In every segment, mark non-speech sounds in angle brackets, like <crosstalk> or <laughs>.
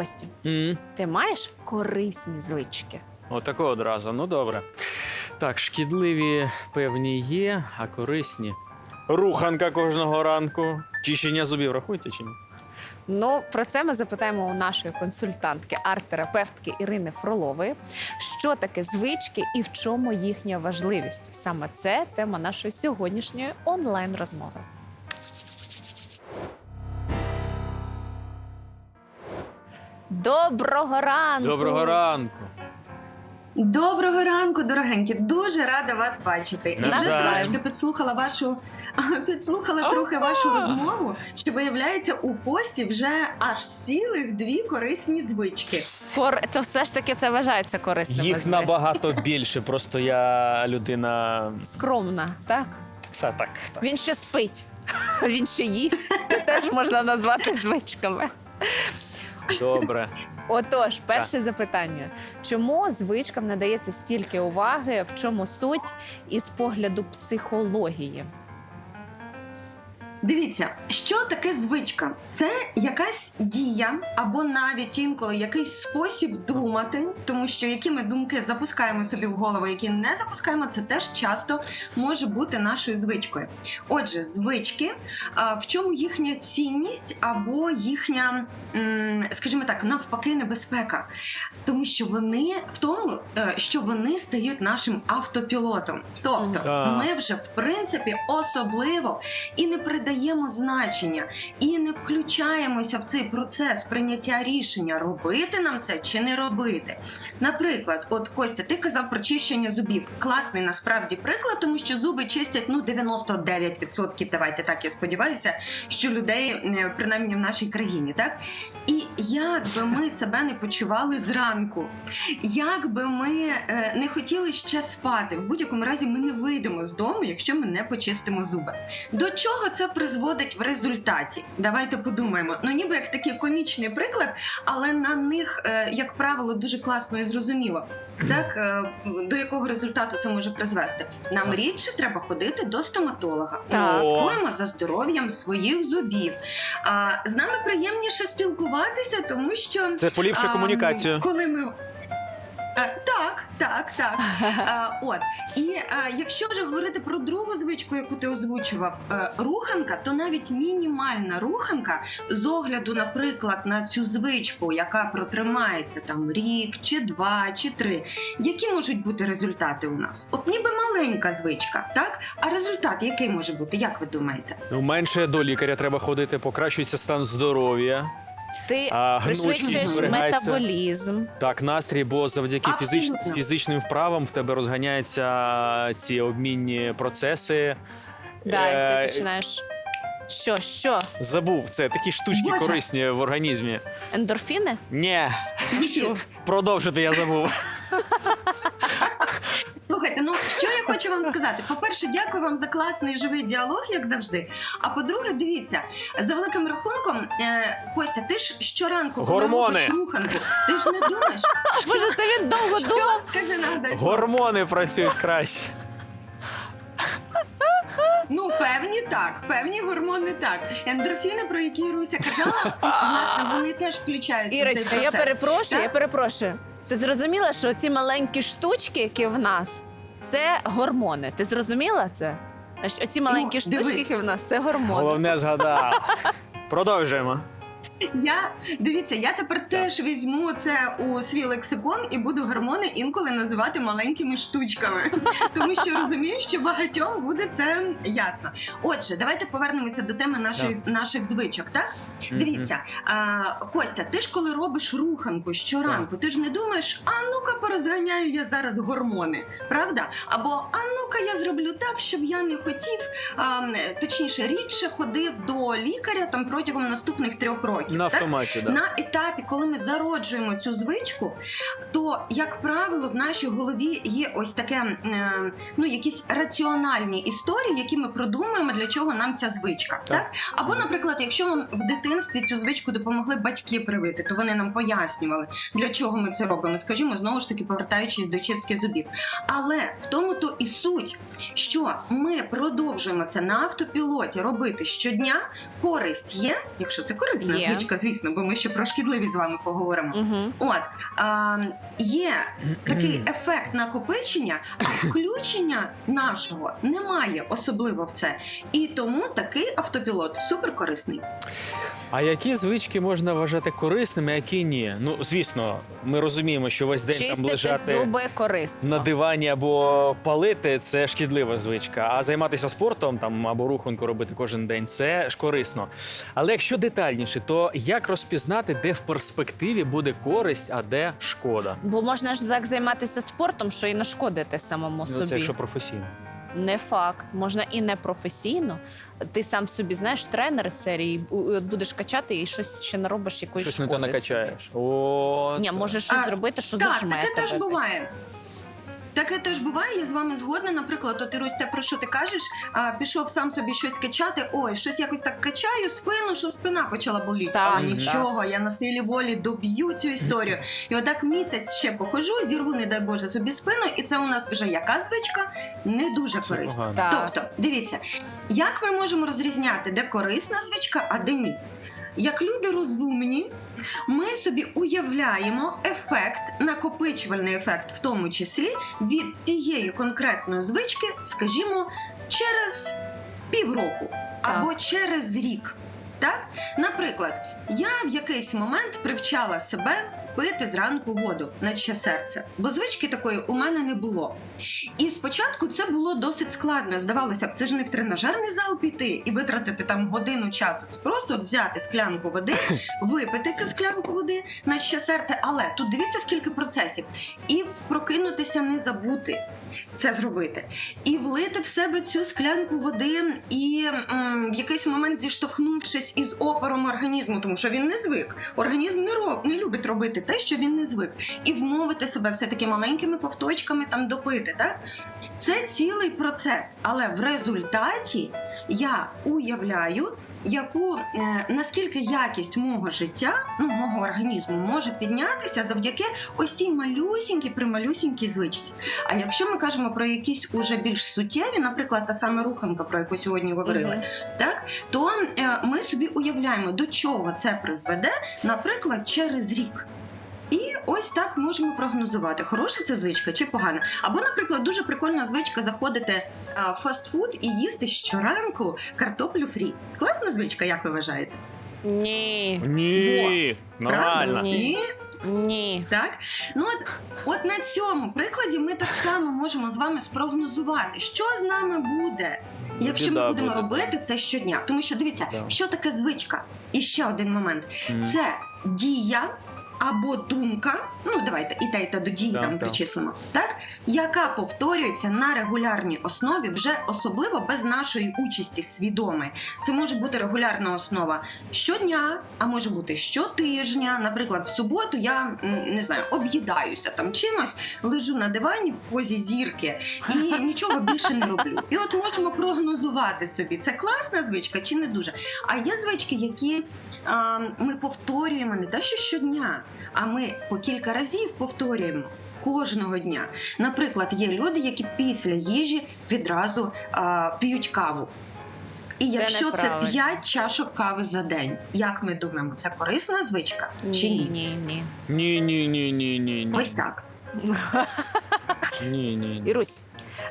Костя, М, ти маєш корисні звички? Отако одразу. Ну добре. Так, шкідливі певні є, а корисні. Руханка кожного ранку. Чищення зубів рахується чи ні? Ну, про це ми запитаємо у нашої консультантки, арт-терапевтки Ірини Фролової. Що таке звички і в чому їхня важливість? Саме це тема нашої сьогоднішньої онлайн-розмови. Доброго ранку! Доброго ранку. Доброго ранку, дорогенькі. Дуже рада вас бачити. І вже трошки підслухала вашу <laughs> підслухала трохи вашу розмову, що виявляється, у Кості вже аж цілих дві корисні звички. Кор... То все ж таки це вважається корисним. Їх набагато більше. Просто я людина. скромна, так? Все так. так. Він ще спить, <laughs> він ще їсть. Це теж можна назвати звичками. Добре. Отож, перше запитання: чому звичкам надається стільки уваги, в чому суть із погляду психології? Дивіться, що таке звичка? Це якась дія або навіть інколи якийсь спосіб думати, тому що які ми думки запускаємо собі в голову, які не запускаємо, це теж часто може бути нашою звичкою. Отже, звички, в чому їхня цінність або їхня, скажімо так, навпаки, небезпека, тому що вони в тому, е, що вони стають нашим автопілотом. Тобто, ми вже в принципі особливо і не придаємо значення, і не включаємося в цей процес прийняття рішення, робити нам це чи не робити. Наприклад, от Костя, ти казав про чищення зубів. Класний насправді приклад, тому що зуби чистять ну 99%, Давайте так я сподіваюся, що людей е, принаймні в нашій країні, так і як би ми себе не почували зранку, як би ми е, не хотіли ще спати, в будь-якому разі ми не вийдемо з дому, якщо ми не почистимо зуби. До чого це призводить в результаті? Давайте подумаємо. Ну, ніби як такий комічний приклад, але на них, е, як правило, дуже класно і зрозуміло. Так, е, до якого результату це може призвести? Нам рідше треба ходити до стоматолога. Ми слідкуємо за здоров'ям своїх зубів. А, з нами приємніше спілкуватися, тому що Це поліпшує комунікацію. Коли ми так, так, так. <laughs> Е, от і е, якщо вже говорити про другу звичку, яку ти озвучував, е, руханка, то навіть мінімальна руханка з огляду, наприклад, на цю звичку, яка протримається там рік, чи два, чи три. Які можуть бути результати у нас? От ніби маленька звичка, так? А результат який може бути? Як ви думаєте? Ну, менше до лікаря треба ходити, покращується стан здоров'я, Ти а гнучкість пришвидшуєш зберігається. метаболізм. Так, настрій, бо завдяки фізич... Абсолютно. фізичним вправам в тебе розганяються ці обмінні процеси. Да, і Е, ти починаєш. Що, що? Забув, це такі штучки Боже. корисні в організмі. Ендорфіни? Ні, Що? продовжити я забув. <laughs> Слухайте, ну що я хочу вам сказати? По-перше, дякую вам за класний живий діалог, як завжди. А по-друге, дивіться, за великим рахунком, е, Костя, ти ж щоранку, коли Гормони. робиш руханку, ти ж не думаєш, <laughs> Боже, це він довго що думав. скажи. Гормони працюють краще. Ну, певні так, певні гормони так. Ендорфіни, про які Руся казала, власне, вони теж включаються. в цей Ірочка, я процес. перепрошую, я Так? перепрошую. Ти зрозуміла, що ці маленькі штучки, які в нас, це гормони. Ти зрозуміла це? Значить, оці маленькі Ну, штучки, в нас, це гормони. Головне згадав. <laughs> Продовжуємо. Я дивіться, я тепер теж візьму це у свій лексикон і буду гормони інколи називати маленькими штучками, <laughs> тому що розумію, що багатьом буде це ясно. Отже, давайте повернемося до теми нашої наших звичок. Так дивіться, а, Костя, ти ж коли робиш руханку щоранку, ти ж не думаєш, а ну-ка порозганяю я зараз гормони, правда? Або а ну-ка я зроблю так, щоб я не хотів, а, точніше, рідше ходив до лікаря там протягом наступних трьох років. На так? автоматі, да. На етапі, коли ми зароджуємо цю звичку, то як правило в нашій голові є ось таке, е, ну якісь раціональні історії, які ми продумуємо, для чого нам ця звичка. Так. Так, або, наприклад, якщо вам в дитинстві цю звичку допомогли батьки привити, то вони нам пояснювали, для чого ми це робимо. Скажімо, знову ж таки, повертаючись до чистки зубів. Але в тому то і суть, що ми продовжуємо це на автопілоті робити щодня. Користь є, якщо це корисна Є. звичка, звісно, бо ми ще про шкідливі з вами поговоримо. Угу. От а, є такий ефект накопичення, а включення нашого немає особливо в це. І тому такий автопілот суперкорисний. А які звички можна вважати корисними, а які ні? Ну, звісно, ми розуміємо, що весь день там Чистити лежати зуби корисно. на дивані або палити це шкідлива звичка. А займатися спортом там або рухунку робити кожен день це ж корисно. Але якщо детальніше, то як розпізнати, де в перспективі буде користь, а де шкода? Бо можна ж так займатися спортом, що і нашкодити самому Ну, собі. це якщо професійно. Не факт, можна і не професійно. Ти сам собі знаєш тренер серії, от будеш качати і щось ще наробиш якоїсь Щось не то шкоди накачаєш. О. Ні, це- можеш щось А, зробити, що Так, зажме таке теж тебе. буває. Таке теж буває, я з вами згодна. Наприклад, от Ірусь, те, про що ти кажеш, а, пішов сам собі щось качати. Ой, щось якось так качаю спину, що спина почала боліти. Так, Але так. нічого, я на силі волі доб'ю цю історію. І отак місяць ще похожу, зірву, не дай Боже, собі спину, і це у нас вже яка звичка не дуже корисна. Тобто, дивіться, як ми можемо розрізняти, де корисна звичка, а де ні? Як люди розумні, ми собі уявляємо ефект, накопичувальний ефект, в тому числі від цієї конкретної звички, скажімо, через півроку або через рік. Так? Наприклад, я в якийсь момент привчала себе пити зранку воду, наче серце, бо звички такої у мене не було. І спочатку це було досить складно. Здавалося б, це ж не в тренажерний зал піти і витратити там годину часу. Це просто от взяти склянку води, <laughs> випити цю склянку води, наче серце. Але тут дивіться, скільки процесів, і прокинутися, не забути це зробити, і влити в себе цю склянку води, і м, в якийсь момент зіштовхнувшись із опором організму, тому що він не звик. Організм не роб, не любить робити те, що він не звик, і вмовити себе все таки маленькими ковточками там допити. Так це цілий процес, але в результаті я уявляю. Яку е, наскільки якість мого життя, ну мого організму може піднятися завдяки ось цій малюсінькій прималюсінькій звичці. А якщо ми кажемо про якісь уже більш суттєві, наприклад, та саме руханка, про яку сьогодні говорили, Мгм. так то е, ми собі уявляємо, до чого це призведе, наприклад, через рік. І ось так можемо прогнозувати, хороша це звичка чи погана. Або, наприклад, дуже прикольна звичка заходити в фастфуд і їсти щоранку картоплю фрі. Класна звичка, як ви вважаєте? Ні. Ні, нормально. Ні. Ні. Так, ну от, от на цьому прикладі ми так само можемо з вами спрогнозувати, що з нами буде, якщо Біда ми будемо буде. робити це щодня. Тому що дивіться, Да. що таке звичка? І ще один момент: це дія або думка. Ну давайте і те, і те до дії Так, там так. причислимо, так яка повторюється на регулярній основі, вже особливо без нашої участі свідомої. Це може бути регулярна основа щодня, а може бути щотижня. Наприклад, в суботу я не знаю, об'їдаюся там чимось, лежу на дивані в позі зірки і нічого більше не роблю. І от можемо прогнозувати собі, це класна звичка чи не дуже. А є звички, які а, ми повторюємо не те, що щодня, а ми по кілька разів повторюємо. Кожного дня, наприклад, є люди, які після їжі відразу а, п'ють каву. І якщо це неправильно. 5 чашок кави за день, як ми думаємо, це корисна звичка чи Ні, ні? ні, ні. Ні, ні, ні, ні, ні, ні. Ось так. Ні, ні, ні. Ірусь,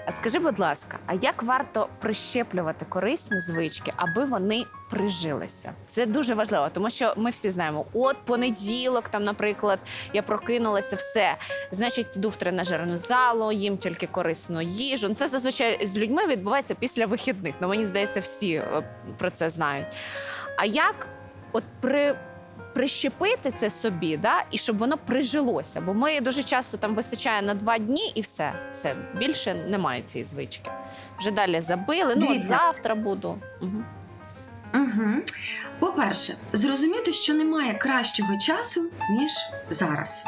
скажи, будь ласка, а як варто прищеплювати корисні звички, аби вони прижилися? Це дуже важливо, тому що ми всі знаємо, от понеділок, там, наприклад, я прокинулася, все. Значить, йду в тренажерну залу, їм тільки корисну їжу. Ну, Це зазвичай з людьми відбувається після вихідних. Ну мені здається, всі е, про це знають. А як от при прищепити це собі, да, і щоб воно прижилося. Бо ми дуже часто там вистачає на два дні і все. Все більше немає цієї звички. Вже далі забили. Ну от завтра буду. Угу. Угу. По-перше, зрозуміти, що немає кращого часу, ніж зараз.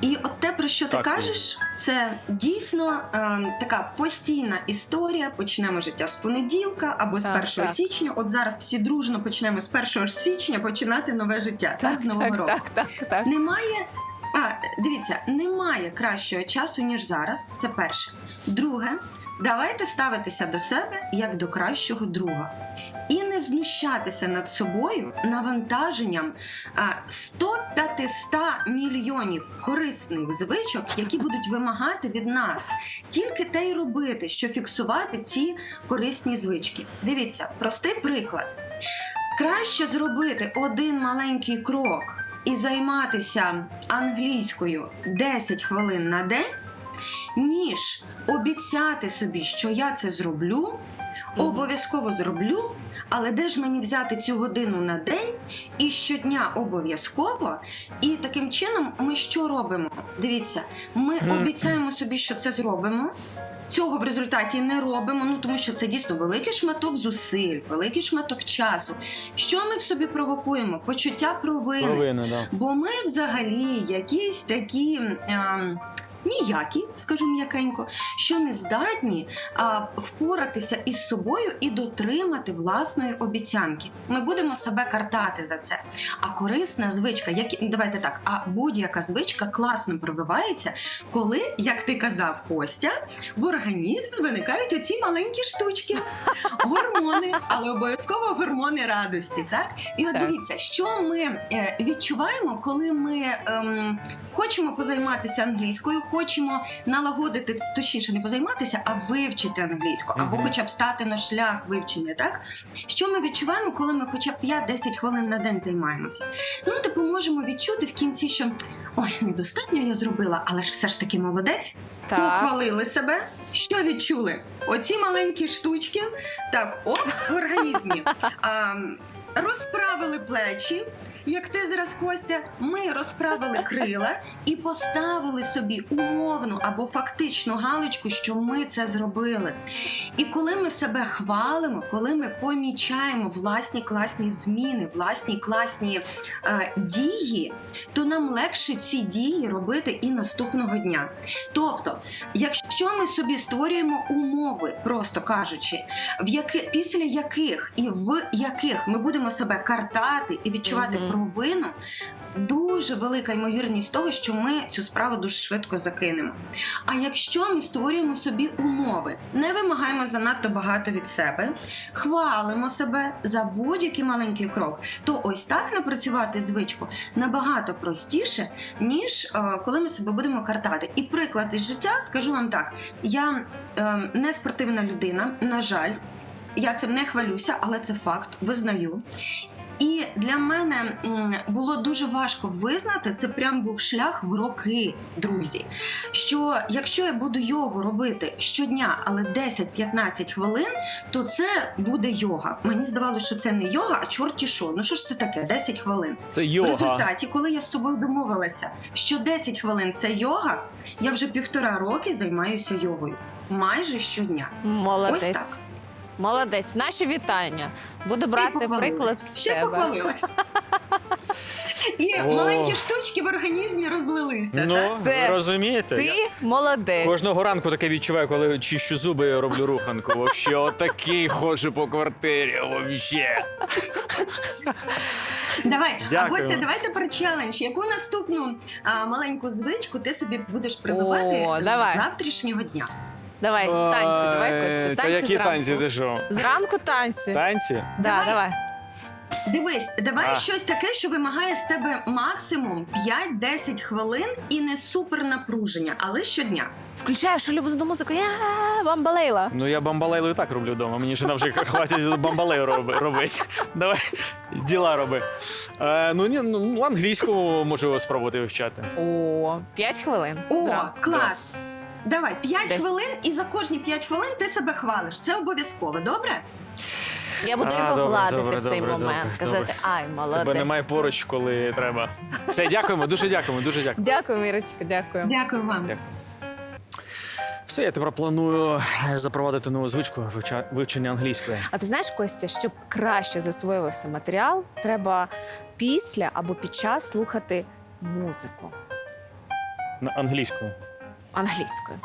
І от те, про що ти Так, кажеш, це дійсно е, така постійна історія. Почнемо життя з понеділка або з Так, 1 так. січня. От зараз всі дружно почнемо з 1 січня починати нове життя. Так, з нового так, року. так, так, так. Немає. А, дивіться, немає кращого часу, ніж зараз. Це перше. Друге, Давайте ставитися до себе як до кращого друга і не знущатися над собою навантаженням 100-500 мільйонів корисних звичок, які будуть вимагати від нас тільки те й робити, що фіксувати ці корисні звички. Дивіться, простий приклад. Краще зробити один маленький крок і займатися англійською 10 хвилин на день, ніж обіцяти собі, що я це зроблю, обов'язково зроблю. Але де ж мені взяти цю годину на день і щодня обов'язково? І таким чином ми що робимо? Дивіться, ми обіцяємо собі, що це зробимо. Цього в результаті не робимо, ну тому що це дійсно великий шматок зусиль, великий шматок часу. Що ми в собі провокуємо? Почуття провини. Провина, да. Бо ми взагалі якісь такі. ем, Ніякі, скажу м'якенько, що не здатні а, впоратися із собою і дотримати власної обіцянки. Ми будемо себе картати за це. А корисна звичка, як давайте так, а будь-яка звичка класно пробивається, коли, як ти казав, Костя, в організмі виникають оці маленькі штучки, гормони, але обов'язково гормони радості. Так і от дивіться, що ми е, відчуваємо, коли ми ем, хочемо позайматися англійською, хочемо налагодити, точніше, не позайматися, а вивчити англійську, або хоча б стати на шлях вивчення. Так що ми відчуваємо, коли ми хоча б 5-10 хвилин на день займаємося? Ну, типу, можемо відчути в кінці, що ой, недостатньо я зробила, але ж все ж таки молодець. Так. Похвалили себе. Що відчули? Оці маленькі штучки, так, оп, в організмі. <laughs> А, розправили плечі. Як ти зараз, Костя, ми розправили крила і поставили собі умовну або фактичну галочку, що ми це зробили. І коли ми себе хвалимо, коли ми помічаємо власні класні зміни, власні класні е, дії, то нам легше ці дії робити і наступного дня. Тобто, якщо ми собі створюємо умови, просто кажучи, в яки, після яких і в яких ми будемо себе картати і відчувати. Провину, дуже велика ймовірність того, що ми цю справу дуже швидко закинемо. А якщо ми створюємо собі умови, не вимагаємо занадто багато від себе, хвалимо себе за будь-який маленький крок, то ось так напрацювати звичку набагато простіше, ніж е, коли ми себе будемо картати. І приклад із життя скажу вам так: я е, не спортивна людина, на жаль. Я цим не хвалюся, але це факт, визнаю. І для мене було дуже важко визнати, це прям був шлях в роки, друзі. Що якщо я буду йогу робити щодня, але 10-15 хвилин, то це буде йога. Мені здавалося, що це не йога, а чорті що. Ну що ж це таке? 10 хвилин. Це В результаті, коли я з собою домовилася, що 10 хвилин це йога, я вже півтора роки займаюся йогою. Майже щодня. Молодець. Ось так. Молодець. Наші вітання. Буду брати приклад з Ще тебе. похвалилась. І О. маленькі штучки в організмі розлилися. Ну, так? Все. ви розумієте? Ти молодець. Кожного ранку таке відчуваю, коли чищу зуби і роблю руханку. Вообще, отакий ходжу по квартирі. Вообще. Давай, а Дякую. Костя, давай тепер челендж. Яку наступну а, маленьку звичку ти собі будеш прибивати О, з давай. завтрашнього дня? Давай, танці, давай, Ой, Костя. Та які зранку. танці, ти що? Зранку танці. Танці? Да, Давай. давай. Дивись, давай А. щось таке, що вимагає з тебе максимум 5-10 хвилин і не супер напруження, але щодня. Включаєш улюблену музику. Я бамбалейла. Ну я бамбалейлу і так роблю вдома. Мені жена вже хватить бамбалею роби, робити. Давай діла роби. Е, ну ні, ну англійську можу спробувати вивчати. О, 5 хвилин. О, зранку. клас! Давай 5 Десь. хвилин, і за кожні 5 хвилин ти себе хвалиш. Це обов'язково, добре? Я буду А, його добре, гладити добре, в цей добре, момент. добре, казати, добре. ай, молодець. Тебе немає поруч, коли треба. Все, дякуємо, дуже дякуємо, дуже дякую. Дякую, Мірочка, дякую. Дякую вам. Дякую. Все, я тепер планую запровадити нову звичку вивча- вивчення англійської. А ти знаєш, Костя, щоб краще засвоювався матеріал, треба після або під час слухати музику На англійську. Англійською.